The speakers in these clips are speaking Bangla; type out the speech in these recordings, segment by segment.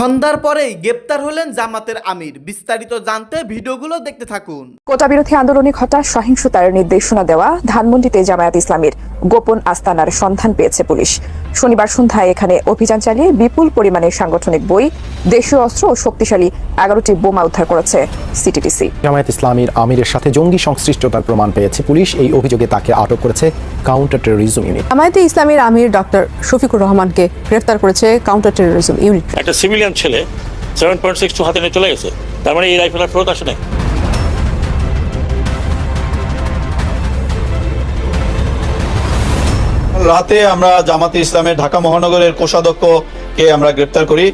সন্ধ্যার পরেই গ্রেপ্তার হলেন জামাতের আমির। বিস্তারিত জানতে ভিডিওগুলো দেখতে থাকুন। কোটা বিরোধী আন্দোলনে ঘটা সহিংসতার নির্দেশনা দেওয়া ধানমন্ডিতে জামায়াত ইসলামীর গোপন আস্তানার সন্ধান পেয়েছে পুলিশ। শনিবার সন্ধ্যায় এখানে অভিযান চালিয়ে বিপুল পরিমাণে সাংগঠনিক বই দেশীয় অস্ত্র ও শক্তিশালী এগারোটি বোমা উদ্ধার করেছে সিটিটিসি জামায়াত ইসলামীর আমিরের সাথে জঙ্গি সংশ্লিষ্টতার প্রমাণ পেয়েছে পুলিশ। এই অভিযোগে তাকে আটক করেছে কাউন্টার টেরোরিজম ইউনিট। জামায়াতে ইসলামীর আমির ডক্টর শফিকুর রহমানকে গ্রেফতার করেছে কাউন্টার টেরোরিজম ইউনিট। একটা সিভিলিয়ান ছেলে সেভেন পয়েন্ট সিক্স টু হাতে নিয়ে চলে গেছে। তার মানে এই রাইফেল আর ফেরত আসে নাই। রাতে আমরা জামাতে ইসলামের ঢাকা মহানগরের কোষাধ্যক্ষকে আমরা গ্রেপ্তার করি।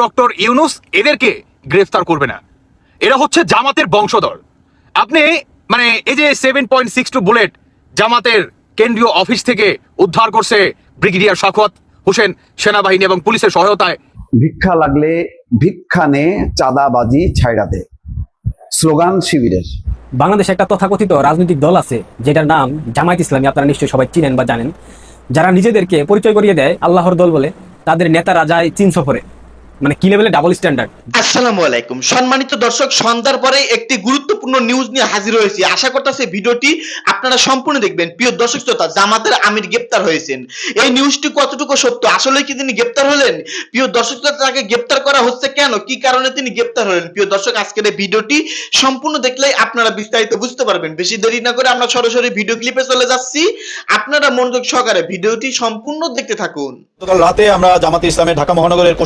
ডক্টর ইউনুস এদেরকে গ্রেফতার করবে না। এরা হচ্ছে জামাতের বংশধর। আপনি মানে এই যে seven point six two bullet জামাতের কেন্দ্রীয় অফিস থেকে উদ্ধার করছে ব্রিগেডিয়ার শাখওয়াত হোসেন সেনাবাহিনী এবং পুলিশের সহায়তায় ভিক্ষা লাগলে ভিক্ষা নে, চাঁদাবাজি ছাইড়া দে। স্লোগান শিবিরের। বাংলাদেশে একটা তথাকথিত রাজনৈতিক দল আছে, যেটার নাম জামায়াত ইসলামী, আপনারা নিশ্চয়ই সবাই চিনেন বা জানেন। যারা নিজেদেরকে পরিচয় করিয়ে দেয় আল্লাহর দল বলে, তাদের নেতারা যায় চীন সফরে। মানে কি লেভেলে ডাবল স্ট্যান্ডার্ড আসসালামু আলাইকুম। সম্মানিত দর্শক সন্ধ্যার পরে একটি গুরুত্বপূর্ণ নিউজ নিয়ে হাজির হয়েছি। আশা করতেছি ভিডিওটি আপনারা সম্পূর্ণ দেখবেন। প্রিয় দর্শক শ্রোতা জামাতের আমির গ্রেপ্তার হয়েছেন। এই নিউজটি কতটুকু সত্য? আসলে কি তিনি গ্রেপ্তার হলেন? প্রিয় দর্শক শ্রোতা তাকে গ্রেপ্তার করা হচ্ছে কেন? কি কারণে তিনি গ্রেপ্তার হলেন? প্রিয় দর্শক আজকের এই ভিডিওটি সম্পূর্ণ দেখলেই আপনারা বিস্তারিত বুঝতে পারবেন। বেশি দেরি না করে আমরা সরাসরি ভিডিও ক্লিপে চলে যাচ্ছি। আপনারা মনোযোগ সহকারে ভিডিওটি সম্পূর্ণ দেখতে থাকুন। গতকাল রাতে আমরা জামাতে ইসলামের ঢাকা মহানগরের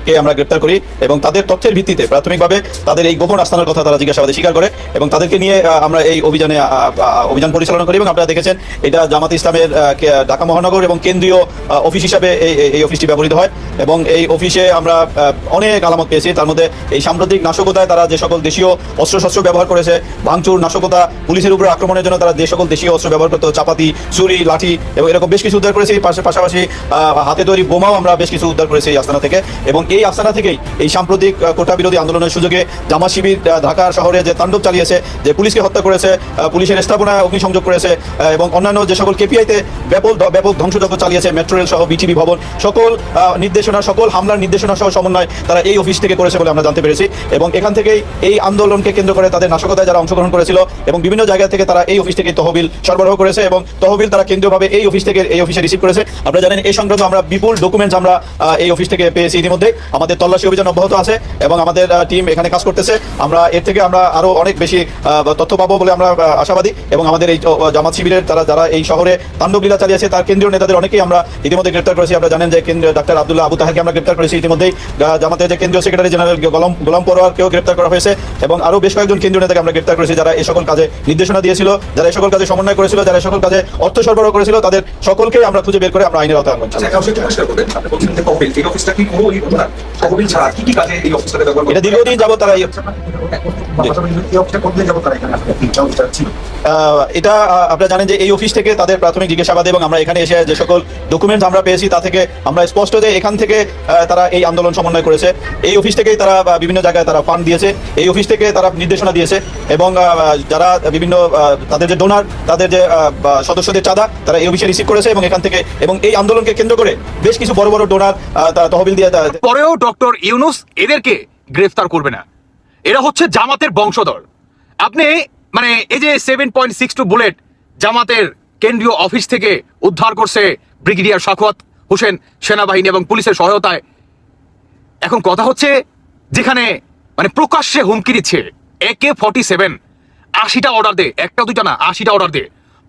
কোষাধ্যক্ষকে আমরা গ্রেপ্তার করি এবং তাদের তথ্যের ভিত্তিতে, প্রাথমিকভাবে তাদের এই গোপন আস্থানের কথা তারা জিজ্ঞাসাবাদে স্বীকার করে এবং তাদেরকে নিয়ে আমরা এই অভিযানে অভিযান পরিচালনা করি এবং আপনারা দেখেছেন এটা জামাতে ইসলামের ঢাকা মহানগর এবং কেন্দ্রীয় অফিস হিসাবে এই, এই- অফিসটি ব্যবহৃত হয় এবং এই অফিসে আমরা অনেক আলামত পেয়েছি। তার মধ্যে এই সাম্প্রতিক নাশকতায় তারা যে সকল দেশীয় অস্ত্রশস্ত্র ব্যবহার করেছে, ভাঙচুর, নাশকতা, পুলিশের উপরে আক্রমণের জন্য তারা যে সকল দেশীয় অস্ত্র ব্যবহার করতো, চাপাতি, ছুরি, লাঠি এবং এরকম বেশ কিছু উদ্ধার করেছি। পাশে পাশাপাশি হাতে তৈরি বোমাও আমরা বেশ কিছু উদ্ধার করেছি এই আস্তানা থেকে এবং এই আস্তানা থেকেই এই সাম্প্রতিক কোটা বিরোধী আন্দোলনের সুযোগে জামা শিবির আহ, ঢাকা শহরে যে তাণ্ডব চালিয়েছে যে পুলিশকে হত্যা করেছে পুলিশের স্থাপনায় অগ্নিসংযোগ করেছে এবং অন্যান্য যে সকল কেপিআইতে ব্যাপক ব্যাপক ধ্বংসযজ্ঞ চালিয়েছে মেট্রো রেল সহ বিটিভি ভবন সকল নির্দেশনা সকল হামলার নির্দেশনা সহ সমন্বয় তারা এই অফিস থেকে করেছে বলে আমরা জানতে পেরেছি। এবং এখান থেকেই এই আন্দোলনকে কেন্দ্র করে তাদের নাশকতায় যারা অংশগ্রহণ করেছিল এবং বিভিন্ন জায়গা থেকে তারা এই অফিস থেকে তহবিল সরবরাহ করেছে এবং তহবিল তারা কেন্দ্রীয়ভাবে এই অফিস থেকে এই অফিসে রিসিভ করেছে। আপনারা জানেন এই সংক্রান্ত আমরা বিপুল ডকুমেন্টস আমরা এই অফিস থেকে পেয়েছি ইতিমধ্যে আমাদের তল্লাশি অভিযান অব্যাহত আছে এবং আমাদের টিম এখানে কাজ করতেছে। আমরা এর থেকে আমরা আরও অনেক বেশি তথ্য পাবো বলে আমরা আশাবাদী এবং আমাদের এই জামাত শিবিরের তারা, যারা এই শহরে তাণ্ডবলীলা চালিয়েছে, তার কেন্দ্রীয় নেতাদের অনেকেই আমরা ইতিমধ্যে গ্রেপ্তার করেছি। আমরা জানেন যে ডাক্তার আব্দুল্লাহ আবু তাহারকে আমরা গ্রেপ্তার করেছি ইতিমধ্যেই। জামাতের যে কেন্দ্রীয় সেক্রেটারি জেনারেল গোলাম গোলাম পরোয়ারকেও গ্রেপ্তার করা হয়েছে এবং আরও বেশ কয়েকজন কেন্দ্রীয় নেতাকে আমরা গ্রেপ্তার করেছি যারা এই সকল কাজে নির্দেশনা দিয়েছিল, যারা এই সকল কাজে সমন্বয় করেছিল, যারা এই সকল কাজে অর্থ সরবরাহ করেছিল, তাদের সকলকে আমরা খুঁজে বের করে আমরা আইনের আওতায় আনব। তহবিল ছাড়া কি কি কাজে এই ব্যবহার এটা দীর্ঘদিন যাবত তারা এটা আপনারা জানেন যে এই অফিস থেকে তাদের প্রাথমিক জিজ্ঞাসাবাদ এবং আমরা এখানে এসে যে সকল ডকুমেন্টস আমরা পেয়েছি তা থেকে আমরা স্পষ্ট যে এখান থেকে তারা এই আন্দোলন সমন্বয় করেছে। এই অফিস থেকেই তারা বিভিন্ন জায়গায় তারা ফান্ড দিয়েছে। এই অফিস থেকে তারা নির্দেশনা দিয়েছে এবং যারা বিভিন্ন তাদের যে ডোনার তাদের যে আহ, সদস্যদের চাঁদা তারা এই অফিসে রিসিভ করেছে এবং এখান থেকে এবং এই আন্দোলনকে কেন্দ্র করে বেশ কিছু বড় বড় ডোনার তারা তহবিল দিয়ে পরেও ডক্টর ইউনুস এদেরকে গ্রেফতার করবে না। এরা হচ্ছে জামাতের বংশধর। আপনি মানে এই যে seven point six two bullet জামাতের কেন্দ্রীয় অফিস থেকে উদ্ধার করছে ব্রিগেডিয়ার শাখওয়াত হোসেন সেনাবাহিনী এবং পুলিশের সহায়তায়। এখন কথা হচ্ছে যেখানে মানে প্রকাশ্যে হুমকি দিচ্ছে একে ফর্টি সেভেন আশিটা অর্ডার দে, একটা দুইটা না, আশিটা অর্ডার দে।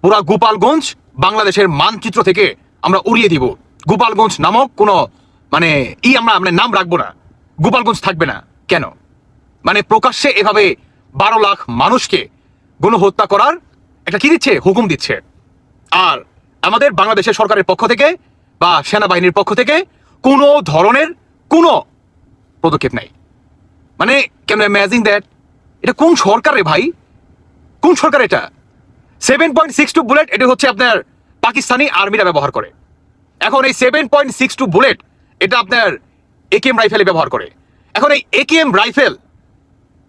পুরা গোপালগঞ্জ বাংলাদেশের মানচিত্র থেকে আমরা উড়িয়ে দিব। গোপালগঞ্জ নামক কোনো মানে ই আমরা মানে নাম রাখব না। গোপালগঞ্জ থাকবে না। কেন? মানে প্রকাশ্যে এভাবে বারো লাখ মানুষকে গণহত্যা করার একটা কি দিচ্ছে? হুকুম দিচ্ছে। আর আমাদের বাংলাদেশের সরকারের পক্ষ থেকে বা সেনাবাহিনীর পক্ষ থেকে কোনো ধরনের কোনো পদক্ষেপ নাই। মানে কেন ইম্যাজিন দ্যাট এটা কোন সরকার ভাই? কোন সরকার এটা? Seven point six two bullet এটা হচ্ছে আপনার পাকিস্তানি আর্মিরা ব্যবহার করে। এখন এই seven point six two bullet এটা আপনার একেএম রাইফেলে ব্যবহার করে। এখন এই একেএম রাইফেল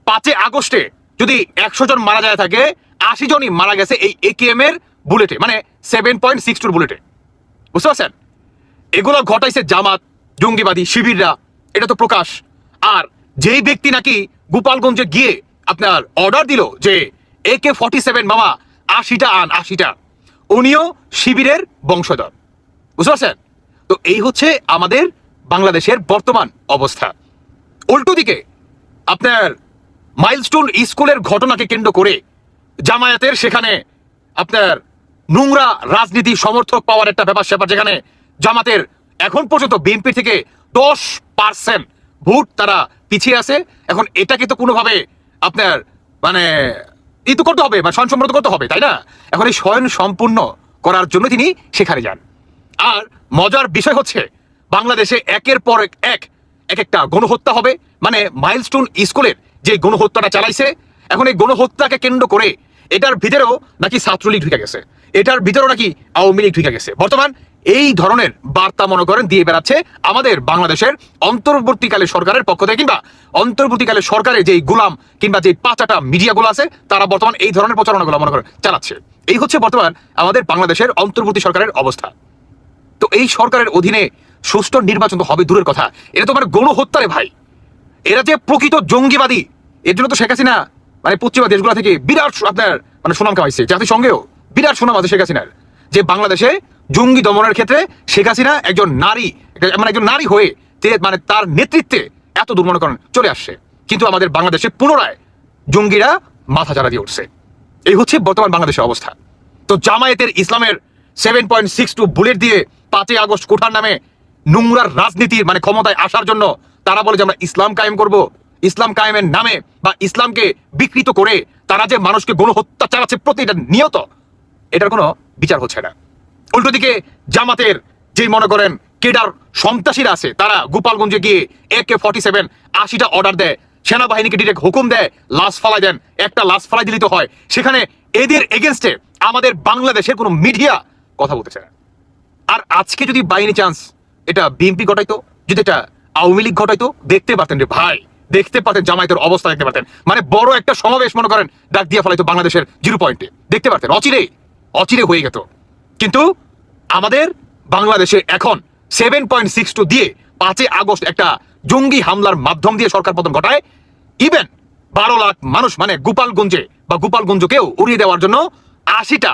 পাঁচে আগস্টে যদি একশো জন মারা যায় থাকে, আশি জনই মারা গেছে এই একেএম এর বুলেটে মানে সেভেন পয়েন্ট সিক্স টুর বুলেটে। বুঝতে পারছেন? এগুলো ঘটাইছে জামাত, জঙ্গিবাদী, শিবিররা, এটা তো প্রকাশ। আর যেই ব্যক্তি নাকি গোপালগঞ্জে গিয়ে আপনার অর্ডার দিল যে এ কে ফর্টি সেভেন মামা আশিটা আন, আশিটা, উনিও শিবিরের বংশধর। বুঝতে পারছেন? তো এই হচ্ছে আমাদের বাংলাদেশের বর্তমান অবস্থা। উল্টো দিকে, আপনার মাইলস্টোন স্কুলের ঘটনাকে কেন্দ্র করে জামায়াতের সেখানে আপনার নোংরা রাজনীতি সমর্থক পাওয়ার একটা ব্যাপার স্যাপার, যেখানে জামাতের এখন পর্যন্ত বিএনপি থেকে দশ পার্সেন্ট ভোট তারা পিছিয়ে আছে। এখন এটাকে তো কোনোভাবে আপনার মানে ই তো করতে হবে মানে স্বয়ং সম্পূর্ণ করতে হবে, তাই না? এখন এই স্বয়ং সম্পূর্ণ করার জন্য তিনি সেখানে যান। আর মজার বিষয় হচ্ছে বাংলাদেশে একের পর এক এক এক একটা গণহত্যা হবে। মানে মাইলস্টোন স্কুলের যে গণহত্যাটা চালাইছে, এখন এই গণহত্যাকে কেন্দ্র করে এটার ভিতরেও নাকি ছাত্রলীগ ঢুকে গেছে। এটার ভিতরেও নাকি আওয়ামী লীগ ঢুকে গেছে। বর্তমান এই ধরনের বার্তা মনে করেন দিয়ে বেড়াচ্ছে আমাদের বাংলাদেশের অন্তর্বর্তীকালে সরকারের পক্ষ থেকে কিংবা অন্তর্বর্তীকালে সরকারের যেই গুলাম কিংবা যে পাঁচাটা মিডিয়াগুলো আছে, তারা বর্তমান এই ধরনের প্রচারণাগুলো মনে করেন চালাচ্ছে। এই হচ্ছে বর্তমান আমাদের বাংলাদেশের অন্তর্বর্তী সরকারের অবস্থা। তো এই সরকারের অধীনে সুষ্ঠু নির্বাচন তো হবে, দূরের কথা। এটা তো মানে গণহত্যা ভাই। এরা যে প্রকৃত জঙ্গিবাদী, এর জন্য তো শেখ হাসিনা মানে পশ্চিমা দেশগুলো থেকে বিরাট আপনার মানে সুনাম কামাইছে, জাতিসংঘেও বিরাট সুনাম আছে শেখ হাসিনার। যে বাংলাদেশে জঙ্গি দমনের ক্ষেত্রে শেখ হাসিনা একজন নারী মানে একজন নারী হয়ে মানে তার নেতৃত্বে এত দূর মনে চলে আসছে। কিন্তু আমাদের বাংলাদেশে পুনরায় জঙ্গিরা মাথা চারা দিয়ে উঠছে। এই হচ্ছে বর্তমান বাংলাদেশের অবস্থা। তো জামায়াতের ইসলামের seven point six two bullet দিয়ে পাঁচই আগস্ট কোঠার নামে নোংরার রাজনীতির মানে ক্ষমতায় আসার জন্য তারা বলে যে আমরা ইসলাম কায়েম করব। ইসলাম কায়েমের নামে বা ইসলামকে বিকৃত করে তারা যে মানুষকে গণহত্যা চালাচ্ছে প্রতিটা নিয়ত, এটার কোনো বিচার হচ্ছে না। উল্টো দিকে জামাতের যে মনে করেন কেডার সন্ত্রাসীরা আছে, তারা গোপালগঞ্জে গিয়ে এ কে ফর্টি সেভেন আশিটা অর্ডার দেয়, সেনাবাহিনীকে ডিরেক্ট হুকুম দেয়, লাশ ফালাই দেন, একটা লাশ ফালাই দিলিত হয়। সেখানে এদের এগেনস্টে আমাদের বাংলাদেশের কোনো মিডিয়া কথা বলতেছে না। আর আজকে যদি বাইনি চান্স এটা বিএনপি ঘটাইতো, যদি এটা আওয়ামী লীগ ঘটাইতো, দেখতে পারতেন রে ভাই, দেখতে পারতেন জামায়াতের অবস্থা দেখতে পারতেন। মানে বড় একটা সমাবেশ, মনে করেন, ডাক দিয়ে ফেলাইতো বাংলাদেশের জিরো পয়েন্টে। দেখতে পারতেন, অচিরে অচিরে হয়ে যেত কিন্তু আমাদের বাংলাদেশে এখন সেভেন পয়েন্ট সিক্স টু দিয়ে পাঁচই আগস্ট একটা জঙ্গি হামলার মাধ্যম দিয়ে সরকার পতন ঘটায়। ইভেন বারো লাখ মানুষ মানে গোপালগঞ্জে বা গোপালগঞ্জকেও উড়িয়ে দেওয়ার জন্য আশিটা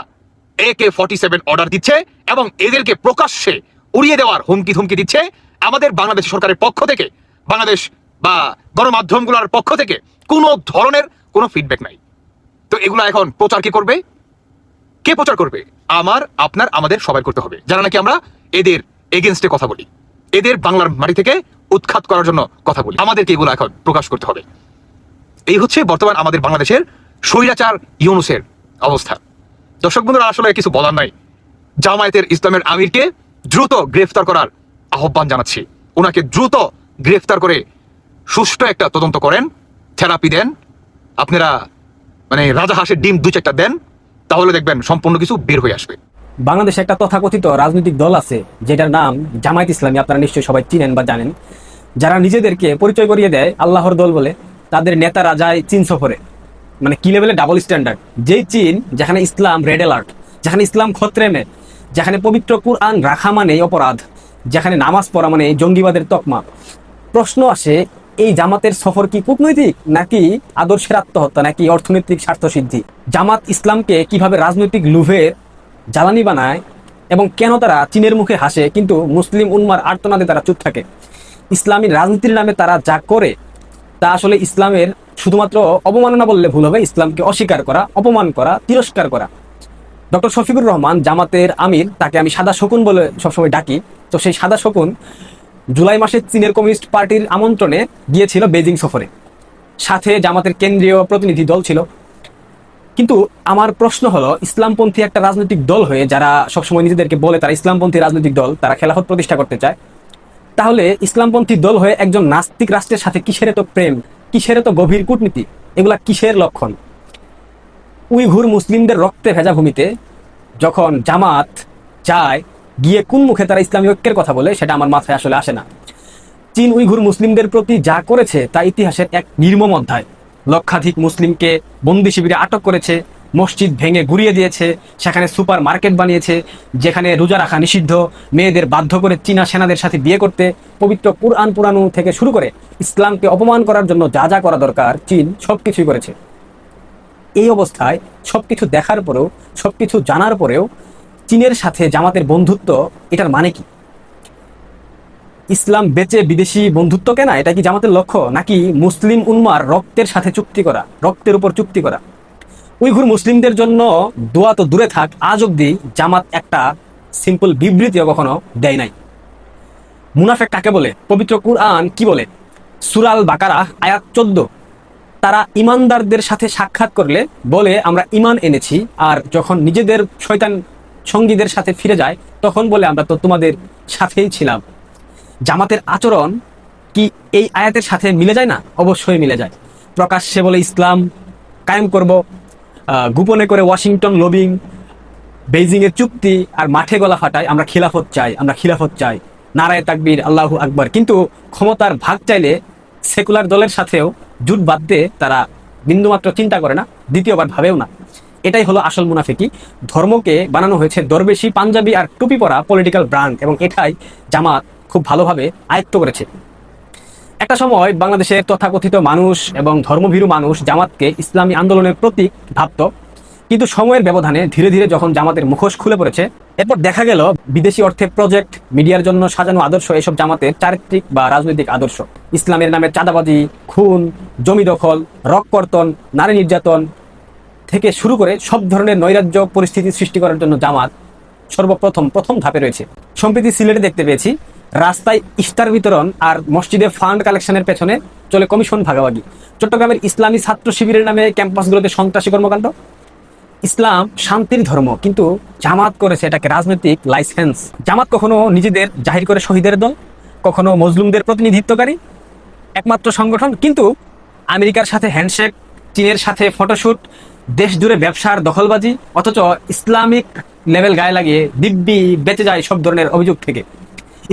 A K forty seven order দিচ্ছে এবং এদেরকে প্রকাশ্যে উড়িয়ে দেওয়ার হুমকি ধুমকি দিচ্ছে আমাদের বাংলাদেশ সরকারের পক্ষ থেকে। বাংলাদেশ বা গণমাধ্যমগুলোর পক্ষ থেকে কোনো ধরনের কোনো ফিডব্যাক নাই। তো এগুলো এখন প্রচার কি করবে? কে প্রচার করবে? আমার, আপনার, আমাদের সবাই করতে হবে। যারা নাকি আমরা এদের এগেনস্টে কথা বলি। এদের বাংলার মাটি থেকে উৎখাত করার জন্য কথা বলি। আমাদেরকে এগুলো এখন প্রকাশ করতে হবে। এই হচ্ছে বর্তমান আমাদের বাংলাদেশের স্বৈরাচার ইউনুসের অবস্থা। দর্শক বন্ধুরা, আসলে কিছু বলার নাই। জামায়াতের ইসলামের আমিরকে দ্রুত গ্রেফতার করার আহ্বান জানাচ্ছি। ওনাকে দ্রুত গ্রেফতার করে সুষ্ঠু একটা তদন্ত করেন, থেরাপি দেন। আপনারা মানে রাজা হাঁসের ডিম দু চারটা দেন, তাহলে দেখবেন সম্পূর্ণ কিছু বের হয়ে আসবে। বাংলাদেশে একটা তথাকথিত রাজনৈতিক দল আছে, যেটার নাম জামায়াত ইসলামী, আপনারা নিশ্চয়ই সবাই চিনেন বা জানেন। যারা নিজেদেরকে পরিচয় করিয়ে দেয় আল্লাহর দল বলে, তাদের নেতারা যায় চীন সফরে। মানে কি লেভেলে? Double standard. যেই চীন, যেখানে ইসলাম রেড অ্যালার্ট, যেখানে ইসলাম খত্রেমে যেখানে পবিত্র কুরআন রাখা মানে অপরাধ, যেখানে নামাজ পড়া মানে জঙ্গিবাদের তকমা। প্রশ্ন আসে, এই জামাতের সফর কি কূটনৈতিক নাকি আদর্শের আত্মহত্যা নাকি অর্থনৈতিক স্বার্থসিদ্ধি? জামাত ইসলামকে কীভাবে রাজনৈতিক লুভের জ্বালানি বানায় এবং কেন তারা চীনের মুখে হাসে, কিন্তু মুসলিম উন্মার আর্তনাদে তারা চুপ থাকে? ইসলামী রাজনীতির নামে তারা যা করে, তা আসলে ইসলামের শুধুমাত্র অবমাননা বললে ভুল হবে, ইসলামকে অস্বীকার করা, অপমান করা, তিরস্কার করা। ডক্টর শফিকুর রহমান জামাতের আমির, তাকে আমি সাদা শকুন বলে সবসময় ডাকি। তো সেই সাদা শকুন জুলাই মাসে চীনের কমিউনিস্ট পার্টির আমন্ত্রণে গিয়েছিল বেজিং সফরে। সাথে জামাতের কেন্দ্রীয় প্রতিনিধি দল ছিল। কিন্তু আমার প্রশ্ন হলো, ইসলামপন্থী একটা রাজনৈতিক দল হয়ে যারা সবসময় নিজেদেরকে বলে তারা ইসলামপন্থী রাজনৈতিক দল, তারা খেলাফত প্রতিষ্ঠা করতে চায়। তাহলে ইসলামপন্থী দল হয়ে একজন নাস্তিক রাষ্ট্রের সাথে কিসের তো প্রেম, কিসের তো গভীর কূটনীতি, এগুলা কিসের লক্ষণ? উইঘুর মুসলিমদের রক্তে ভেজা ভূমিতে যখন জামাত যায়, গিয়ে কোন মুখে তারা ইসলামী ঐক্যের কথা বলে, সেটা আমার মাথায় আসলে আসে না। চীন উইঘুর মুসলিমদের প্রতি যা করেছে, তা ইতিহাসের এক নির্মম অধ্যায়। লক্ষাধিক মুসলিমকে বন্দি শিবিরে আটক করেছে, মসজিদ ভেঙে ঘুরিয়ে দিয়েছে, সেখানে সুপার মার্কেট বানিয়েছে, যেখানে রোজা রাখা নিষিদ্ধ, মেয়েদের বাধ্য করে চীনা সেনাদের সাথে বিয়ে করতে, পবিত্র কুরআন পুরানো থেকে শুরু করে ইসলামকে অপমান করার জন্য যা যা করা দরকার, চীন সব কিছুই করেছে। এই অবস্থায় সবকিছু দেখার পরেও, সবকিছু জানার পরেও চীনের সাথে জামাতের বন্ধুত্ব, এটার মানে কি? ইসলাম বেচে বিদেশি বন্ধুত্ব কেনা, এটা কি জামাতের লক্ষ্য? নাকি মুসলিম উন্মার রক্তের সাথে চুক্তি করা, রক্তের উপর চুক্তি করা? উইঘুর মুসলিমদের জন্য দোয়া তো দূরে থাক, আজ অব্দি জামাত একটা সিম্পল বিবৃতিও কখনো দেয় নাই। মুনাফেক কাকে বলে? পবিত্র কুরআন কি বলে? সুরাল বাকারা আয়াত চোদ্দ। তারা ইমানদারদের সাথে সাক্ষাৎ করলে বলে, আমরা ইমান এনেছি। আর যখন নিজেদের শয়তান সঙ্গীদের সাথে ফিরে যায়, তখন বলে, আমরা তো তোমাদের সাথেই ছিলাম। জামাতের আচরণ কি এই আয়াতের সাথে মিলে যায় না? অবশ্যই মিলে যায়। প্রকাশ্যে বলে, ইসলাম কায়েম করব। গোপনে করে ওয়াশিংটন লবিং বেইজিং এর চুক্তি আর মাঠে গলা ফাটায়, আমরা খিলাফত চাই, আমরা খিলাফত চাই। নারায় তাকবীর, আল্লাহু আকবর। কিন্তু ক্ষমতার ভাগ চাইলে সেকুলার দলের সাথেও জুট দিয়ে তারা বিন্দুমাত্র চিন্তা করে না, দ্বিতীয়বার ভাবেও না। এটাই হলো আসল মুনাফিকি। ধর্মকে বানানো হয়েছে দরবেশি, পাঞ্জাবি আর টুপি পরা পলিটিক্যাল ব্র্যান্ড এবং এটাই জামাত খুব ভালোভাবে আয়ত্ত করেছে। একটা সময় বাংলাদেশের তথাকথিত মানুষ এবং ধর্মভীরু মানুষ জামাতকে ইসলামী আন্দোলনের প্রতীক ভাবত। কিন্তু সময়ের ব্যবধানে ধীরে ধীরে যখন জামাতের মুখোশ খুলে পড়েছে, এরপর দেখা গেল বিদেশি অর্থে প্রজেক্ট মিডিয়ার জন্য সাজানো আদর্শ, এসব জামাতের চারিত্রিক বা রাজনৈতিক আদর্শ। ইসলামের নামে চাঁদাবাজি, খুন, জমি দখল রককর্তন নারী নির্যাতন থেকে শুরু করে সব ধরনের নৈরাজ্য পরিস্থিতি সৃষ্টি করার জন্য জামাত সর্বপ্রথম, প্রথম ধাপে রয়েছে। সম্প্রতি সিলেটে দেখতে পেয়েছি, রাস্তায় ইফতার বিতরণ আর মসজিদে ফান্ড কালেকশনের পেছনে চলে কমিশন ভাগাভাগি। চট্টগ্রামের ইসলামী ছাত্র শিবিরের নামে ক্যাম্পাসগুলোতে সন্ত্রাসী কর্মকাণ্ড। ইসলাম শান্তির ধর্ম, কিন্তু জামাত করেছে এটাকে রাজনৈতিক লাইসেন্স জামাত কখনো নিজেদের জাহির করে শহীদের দল, কখনো মজলুমদের প্রতিনিধিত্বকারী, একমাত্র সংগঠন, কিন্তু আমেরিকার সাথে হ্যান্ডশেক চীনের সাথে ফটোশুট দেশ জুড়ে ব্যবসার দখলবাজি, অথচ ইসলামিক লেভেল গায়ে লাগিয়ে দিব্যি বেঁচে যায় সব ধরনের অভিযোগ থেকে।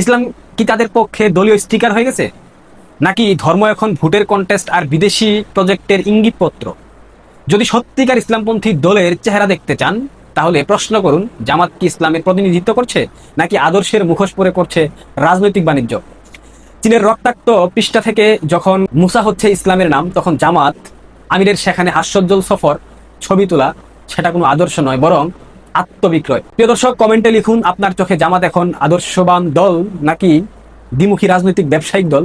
ইসলাম কি তাদের পক্ষে দলীয় স্টিকার হয়ে গেছে? নাকি ধর্ম এখন ভোটের কন্টেস্ট আর বিদেশি প্রজেক্টের ইঙ্গিতপত্র? যদি সত্যিকার ইসলামপন্থী দলের চেহারা দেখতে চান, তাহলে প্রশ্ন করুন, জামাত কি ইসলামের প্রতিনিধিত্ব করছে, নাকি আদর্শের মুখোশ পরে করছে রাজনৈতিক বাণিজ্য? চীনের রক্তাক্ত পৃষ্ঠা থেকে যখন মুসা হচ্ছে ইসলামের নাম, তখন জামাত আমিরের সেখানে হাস্যোজ্জ্বল সফর, ছবি তোলা, সেটা কোনো আদর্শ নয়, বরং আত্মবিক্রয়। প্রিয় দর্শক, কমেন্টে লিখুন, আপনার চোখে জামাত এখন আদর্শবান দল, নাকি দ্বিমুখী রাজনৈতিক ব্যবসায়িক দল?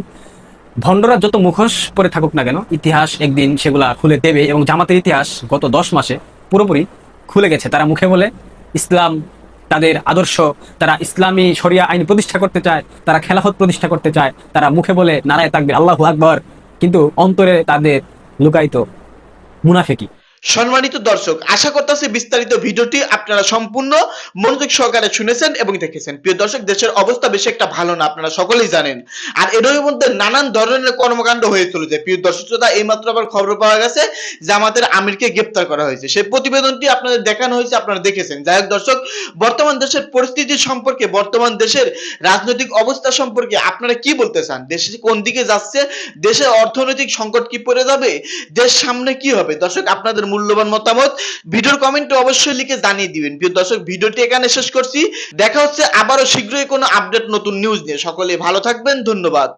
ভণ্ডরা যত মুখোশ পরে থাকুক না কেন, ইতিহাস একদিন সেগুলা খুলে দেবে এবং জামাতের ইতিহাস গত দশ মাসে পুরোপুরি খুলে গেছে। তারা মুখে বলে ইসলাম তাদের আদর্শ, তারা ইসলামী শরিয়া আইন প্রতিষ্ঠা করতে চায়, তারা খেলাফত প্রতিষ্ঠা করতে চায়, তারা মুখে বলে নারায় তাকবির, আল্লাহু আকবর, কিন্তু অন্তরে তাদের লুকায়িত মুনাফেকি। সম্মানিত দর্শক, আশা করতেছি বিস্তারিত ভিডিওটি আপনারা সম্পূর্ণ মনোযোগ সহকারে শুনেছেন এবং দেখেছেন। প্রিয় দর্শক, দেশের অবস্থা বেশি একটা ভালো না, আপনারা সকলেই জানেন। আর এর মধ্যে নানান ধরনের কর্মকাণ্ড হয়ে চলেছে। প্রিয় দর্শক শ্রোতা, এইমাত্র আবার খবর পাওয়া গেছে যে আমাদের আমিরকে গ্রেপ্তার করা হয়েছে। সেই প্রতিবেদনটি আপনাদের দেখানো হয়েছে, আপনারা দেখেছেন। যাই হোক দর্শক, বর্তমান দেশের পরিস্থিতি সম্পর্কে, বর্তমান দেশের রাজনৈতিক অবস্থা সম্পর্কে আপনারা কি বলতে চান? দেশ কোন দিকে যাচ্ছে? দেশের অর্থনৈতিক সংকট কি পড়ে যাবে? দেশ সামনে কি হবে? দর্শক, আপনাদের মূল্যবান মতামত, ভিডিওর কমেন্টে অবশ্যই লিখে জানিয়ে দিবেন। প্রিয় দর্শক, ভিডিওটি এখানে শেষ করছি। দেখা হচ্ছে আবারও শীঘ্রই কোনো আপডেট নতুন নিউজ নিয়ে। সকলে ভালো থাকবেন, ধন্যবাদ।